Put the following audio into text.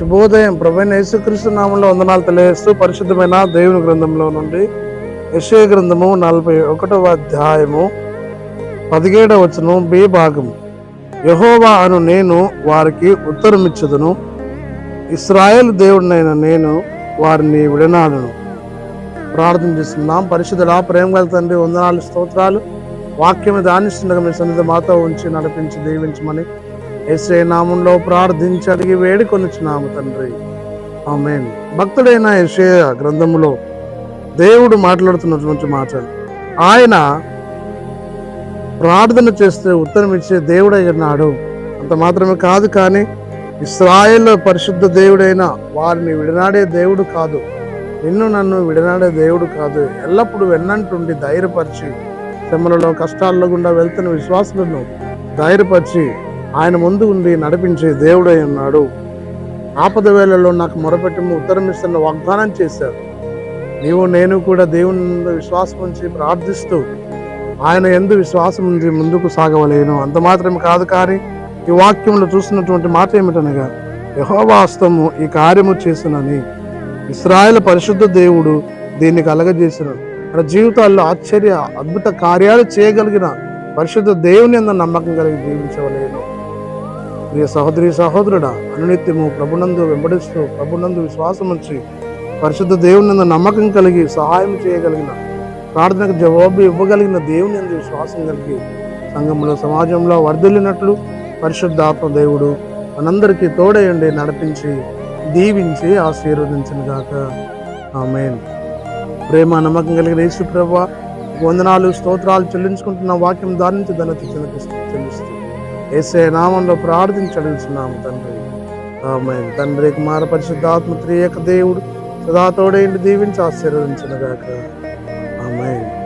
శుభోదయం. ప్రభైన యేసుక్రీస్తు నామంలో వందనాలు తెలియజేస్తూ పరిశుద్ధమైన దేవుని గ్రంథంలో నుండి యశ్వ గ్రంథము నలభై ఒకటవ అధ్యాయము పదిహేడవ వచనం బి భాగం. యహోవా అను నేను వారికి ఉత్తరమిచ్చదును. ఇస్రాయేల్ దేవుడినైన నేను వారిని విడనాడను. ప్రార్థన చేస్తున్నాం. పరిశుద్ధుడా ప్రేమ గల తండ్రి వందనాలు స్తోత్రాలు. వాక్యం దానిస్తుండగా మీ సన్నిధి మాతో ఉంచి నడిపించి దీవించమని ఏసే నామంలో ప్రార్థించి అడిగి వేడుకొనిచున్నాము తండ్రి. ఆమె భక్తుడైన యెషయా గ్రంథములో దేవుడు మాట్లాడుతున్నటువంటి మాట. ఆయన ప్రార్థన చేస్తే ఉత్తరం ఇచ్చే దేవుడై ఉన్నాడు అంత మాత్రమే కాదు కానీ ఇస్రాయేల్ పరిశుద్ధ దేవుడైన వారిని విడనాడే దేవుడు కాదు. నిన్ను నన్ను విడనాడే దేవుడు కాదు. ఎల్లప్పుడూ వెన్నంటుండి ధైర్యపరిచి శ్రమలలో కష్టాల్లో గుండా వెళ్తున్న విశ్వాసులను ధైర్యపరిచి ఆయన ముందు ఉండి నడిపించే దేవుడై ఉన్నాడు. ఆపద వేళల్లో నాకు మొరపెట్టి ఉత్తరం ఇస్తున్న వాగ్దానం చేశారు. నీవు నేను కూడా దేవుని విశ్వాసం ఉంచి ప్రార్థిస్తూ ఆయన ఎందు విశ్వాసం ఉంచి ముందుకు సాగవలేను. అంత మాత్రమే కాదు కానీ ఈ వాక్యంలో చూస్తున్నటువంటి మాట ఏమిటనగా యహోవాస్తము ఈ కార్యము చేసినని ఇస్రాయల్ పరిశుద్ధ దేవుడు దీన్ని కలగజేసినాడు. మన జీవితాల్లో ఆశ్చర్య అద్భుత కార్యాలు చేయగలిగిన పరిశుద్ధ దేవుని ఎందు నమ్మకం కలిగి జీవించవలేను. ప్రియ సహోదరి సహోదరుడా అనునిత్యము ప్రభునందు వెంబడిస్తూ ప్రభునందు విశ్వాసం ఉంచి పరిశుద్ధ దేవుని నమ్మకం కలిగి సహాయం చేయగలిగిన ప్రార్థనకు జవాబు ఇవ్వగలిగిన దేవుని అందు విశ్వాసం కలిగి సంఘంలో సమాజంలో వర్ధిల్లినట్లు పరిశుద్ధాత్మ దేవుడు మనందరికీ తోడయండి నడిపించి దీవించి ఆశీర్వదించిన గాక. ఆమె ప్రేమ నమ్మకం కలిగిన యేసు ప్రభ వందనాలు స్తోత్రాలు చెల్లించుకుంటున్న వాక్యం దాని నుంచి ధనత చెల్లిస్తూ ఏసే నామంలో ప్రార్థించి అడుగుతున్నాము తండ్రి. ఆమెన్. తండ్రి కుమార పరిశుద్ధాత్మ త్రియక దేవుడు సదా దీవించి ఆశీర్వదించిన గాక ఆమెన్.